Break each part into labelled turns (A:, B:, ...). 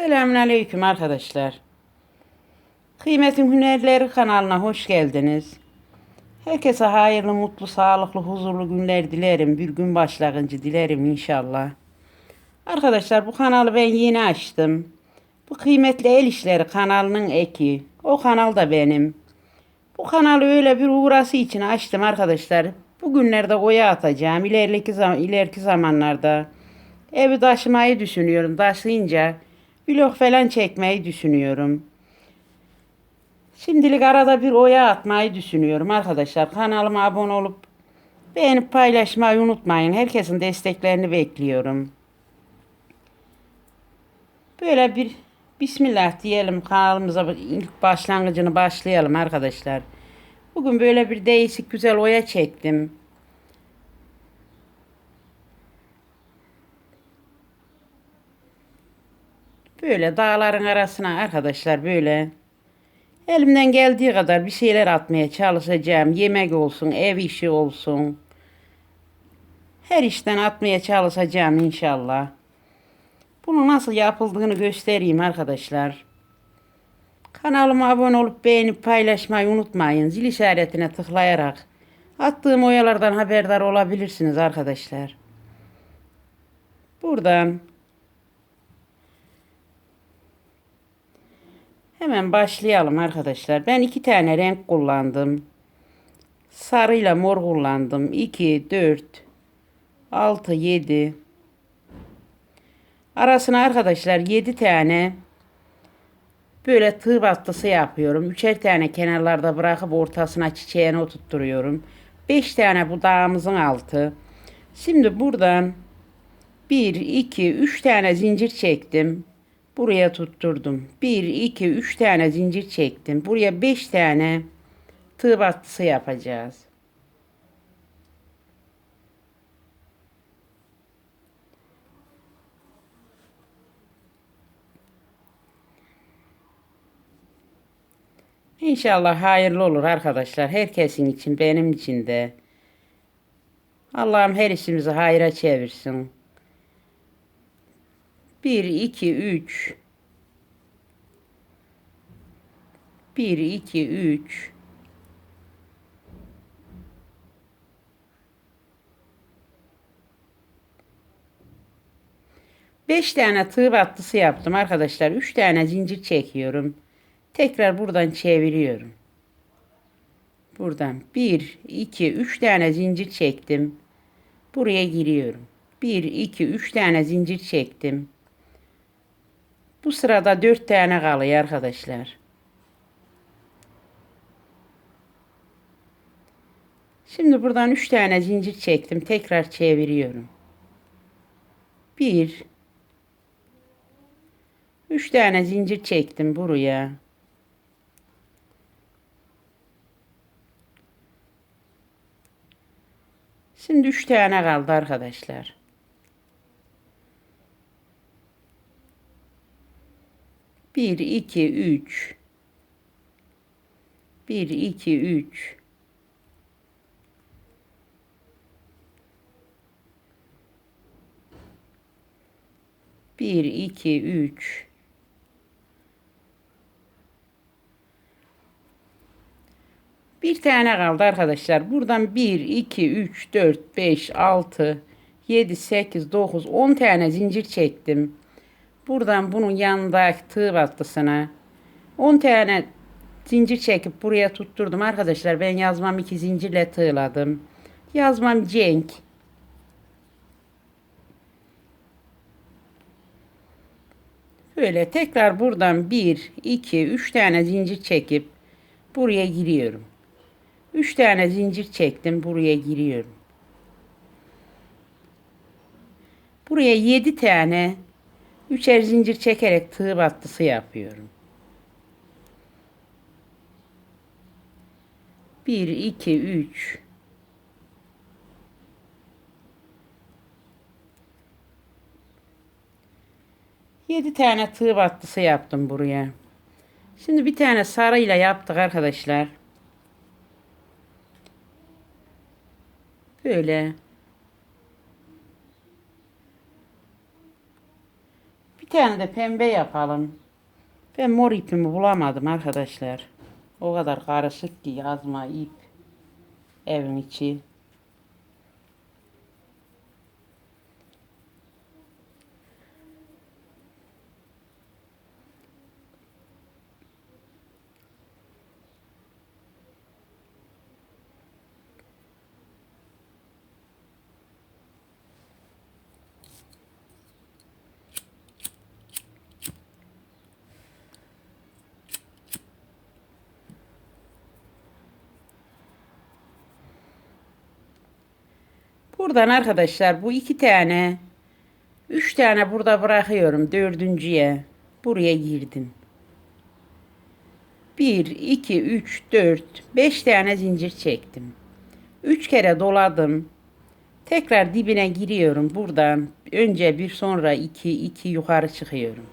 A: Selamünaleyküm arkadaşlar. Kıymetin Hünerleri kanalına hoş geldiniz. Herkese hayırlı, mutlu, sağlıklı, huzurlu günler dilerim. Bir gün başlangıcı dilerim inşallah. Arkadaşlar bu kanalı ben yeni açtım. Bu kıymetli el işleri kanalının eki. O kanal da benim. Bu kanalı öyle bir uğrası için açtım arkadaşlar. Bugünlerde oya atacağım. İleriki, zaman, ileriki zamanlarda evi taşımayı düşünüyorum. Taşıyınca vlog falan çekmeyi düşünüyorum. Şimdilik arada bir oya atmayı düşünüyorum arkadaşlar. Kanalıma abone olup beğenip paylaşmayı unutmayın. Herkesin desteklerini bekliyorum. Böyle bir Bismillah diyelim kanalımıza ilk başlangıcını başlayalım arkadaşlar. Bugün böyle bir değişik güzel oya çektim. Böyle dağların arasına arkadaşlar böyle elimden geldiği kadar bir şeyler atmaya çalışacağım. Yemek olsun, ev işi olsun. Her işten atmaya çalışacağım inşallah. Bunu nasıl yapıldığını göstereyim arkadaşlar. Kanalıma abone olup beğenip paylaşmayı unutmayın. Zil işaretine tıklayarak attığım oyalardan haberdar olabilirsiniz arkadaşlar. Buradan hemen başlayalım arkadaşlar. Ben iki tane renk kullandım. Sarıyla mor kullandım. 2, 4, 6, 7, Arasına arkadaşlar 7 tane böyle tığ battısı yapıyorum. Üçer tane kenarlarda bırakıp ortasına çiçeğini oturtturuyorum. 5 tane budağımızın altı. Şimdi buradan 1, 2, 3 tane zincir çektim. Buraya tutturdum. 1, 2, 3 tane zincir çektim. Buraya 5 tane tığ battısı yapacağız. İnşallah hayırlı olur arkadaşlar. Herkesin için, benim için de. Allah'ım her işimizi hayra çevirsin. 1, 2, 3. 1, 2, 3. Beş tane tığ battısı yaptım arkadaşlar. Üç tane zincir çekiyorum. Tekrar buradan çeviriyorum. Buradan 1, 2, 3 tane zincir çektim. Buraya giriyorum. 1, 2, 3 tane zincir çektim. Bu sırada 4 tane kalıyor arkadaşlar. Şimdi buradan 3 tane zincir çektim. Tekrar çeviriyorum. 1 3 tane zincir çektim buraya. Şimdi üç tane kaldı arkadaşlar. Bir, iki, üç. Bir, iki, üç. Bir, iki, üç. Bir tane kaldı arkadaşlar. Buradan 1, 2, 3, 4, 5, 6, 7, 8, 9, 10 tane zincir çektim. Buradan bunun yanındaki tığ battısına 10 tane zincir çekip buraya tutturdum. Arkadaşlar ben yazmam iki zincirle tığladım. Yazmam Cenk. Böyle tekrar buradan 1, 2, 3 tane zincir çekip buraya giriyorum. 3 tane zincir çektim. Buraya giriyorum. Buraya 7 tane üçer zincir çekerek tığ battısı yapıyorum. 1 2 3 7 tane tığ battısı yaptım buraya. Şimdi bir tane sarıyla yaptık arkadaşlar. Böyle. Bir tane de pembe yapalım. Ben mor ipimi bulamadım arkadaşlar. O kadar karışık ki yazma ip. Evin içi. Buradan arkadaşlar bu iki tane, üç tane burada bırakıyorum dördüncüye. Buraya girdim. Bir, iki, üç, dört, beş tane zincir çektim. Üç kere doladım. Tekrar dibine giriyorum buradan. Önce bir sonra iki, iki yukarı çıkıyorum.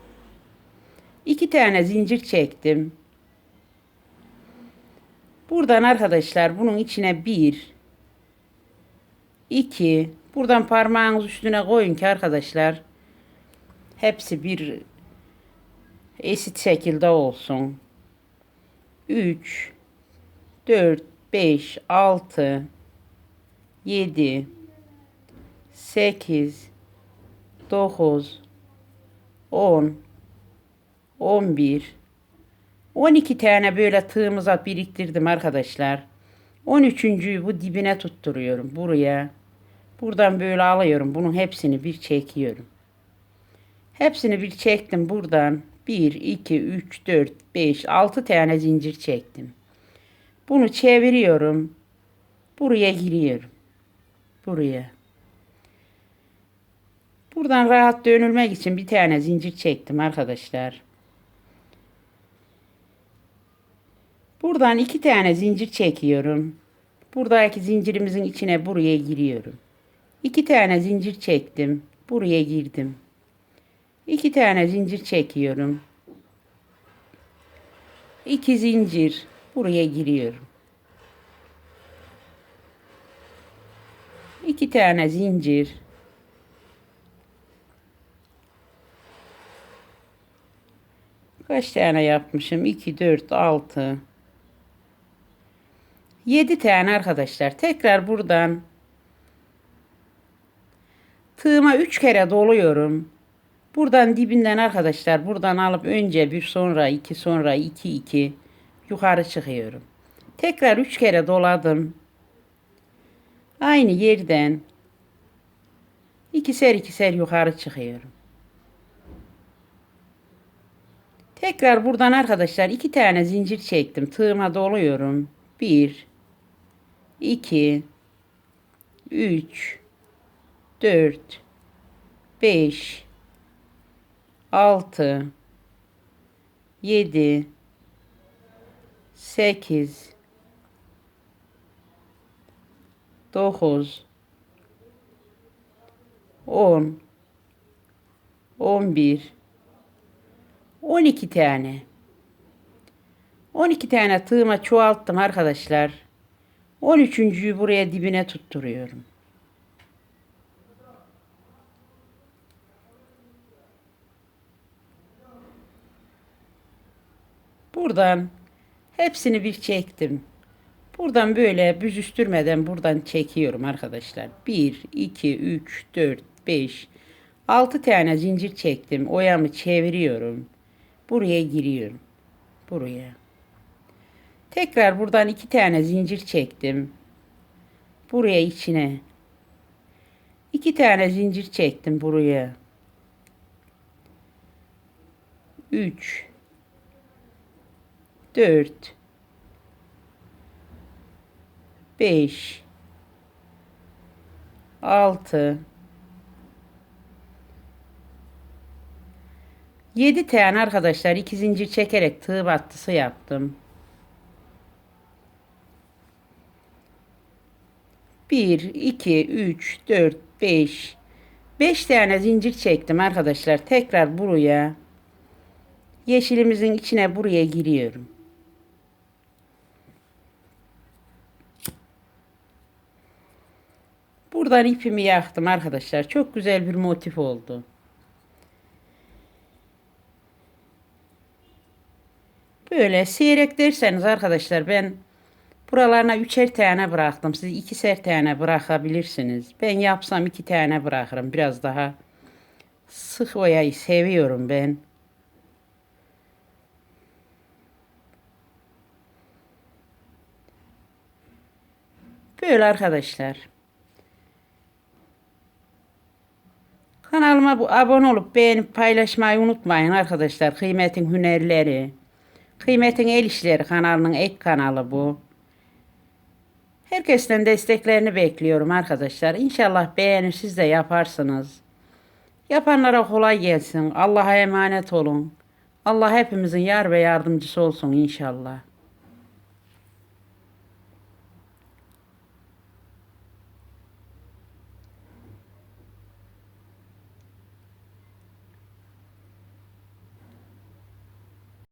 A: İki tane zincir çektim. Buradan arkadaşlar bunun içine bir, 2 buradan parmağınız üstüne koyun ki arkadaşlar hepsi bir eşit şekilde olsun. 3 4 5 6 7 8 9 10 11 12 tane böyle tığımıza biriktirdim arkadaşlar. 13.'yü bu dibine tutturuyorum buraya. Buradan böyle alıyorum. Bunun hepsini bir çekiyorum. Hepsini bir çektim buradan. 1, 2, 3, 4, 5, 6 tane zincir çektim. Bunu çeviriyorum. Buraya giriyorum. Buraya. Buradan rahat dönülmek için bir tane zincir çektim arkadaşlar. Buradan iki tane zincir çekiyorum. Buradaki zincirimizin içine buraya giriyorum. İki tane zincir çektim. Buraya girdim. İki tane zincir çekiyorum. İki zincir buraya giriyorum. İki tane zincir. Kaç tane yapmışım? 2, 4, 6. 7 tane arkadaşlar. Tekrar buradan tığıma 3 kere doluyorum. Buradan dibinden arkadaşlar buradan alıp önce bir sonra iki sonra iki iki yukarı çıkıyorum. Tekrar 3 kere doladım. Aynı yerden ikişer ikişer yukarı çıkıyorum. Tekrar buradan arkadaşlar iki tane zincir çektim. Tığıma doluyorum. Bir, 2 3 4 5 6 7 8 9 10 11 12 tane 12 tane tığıma çoğalttım arkadaşlar. 13.yü buraya dibine tutturuyorum. Buradan hepsini bir çektim. Buradan böyle büzüştürmeden buradan çekiyorum arkadaşlar. 1, 2, 3, 4, 5, 6 tane zincir çektim. Oyamı çeviriyorum. Buraya giriyorum. Buraya. Tekrar buradan iki tane zincir çektim. Buraya içine. iki tane zincir çektim buraya. Üç. Dört. Beş. Altı. Yedi tane arkadaşlar iki zincir çekerek tığ battısı yaptım. 1, 2, 3, 4, 5. 5 tane zincir çektim arkadaşlar. Tekrar buraya yeşilimizin içine buraya giriyorum. Buradan ipimi yaktım arkadaşlar. Çok güzel bir motif oldu. Böyle seyrek derseniz arkadaşlar ben buralarına üçer tane bıraktım. Siz ikişer tane bırakabilirsiniz. Ben yapsam iki tane bırakırım. Biraz daha sık oyayı seviyorum ben. Böyle arkadaşlar. Kanalıma bu abone olup beğenip paylaşmayı unutmayın arkadaşlar. Kıymetin hünerleri. Kıymetin el işleri kanalının ek kanalı bu. Herkesten desteklerini bekliyorum arkadaşlar. İnşallah beğenir siz de yaparsınız. Yapanlara kolay gelsin. Allah'a emanet olun. Allah hepimizin yar ve yardımcısı olsun inşallah.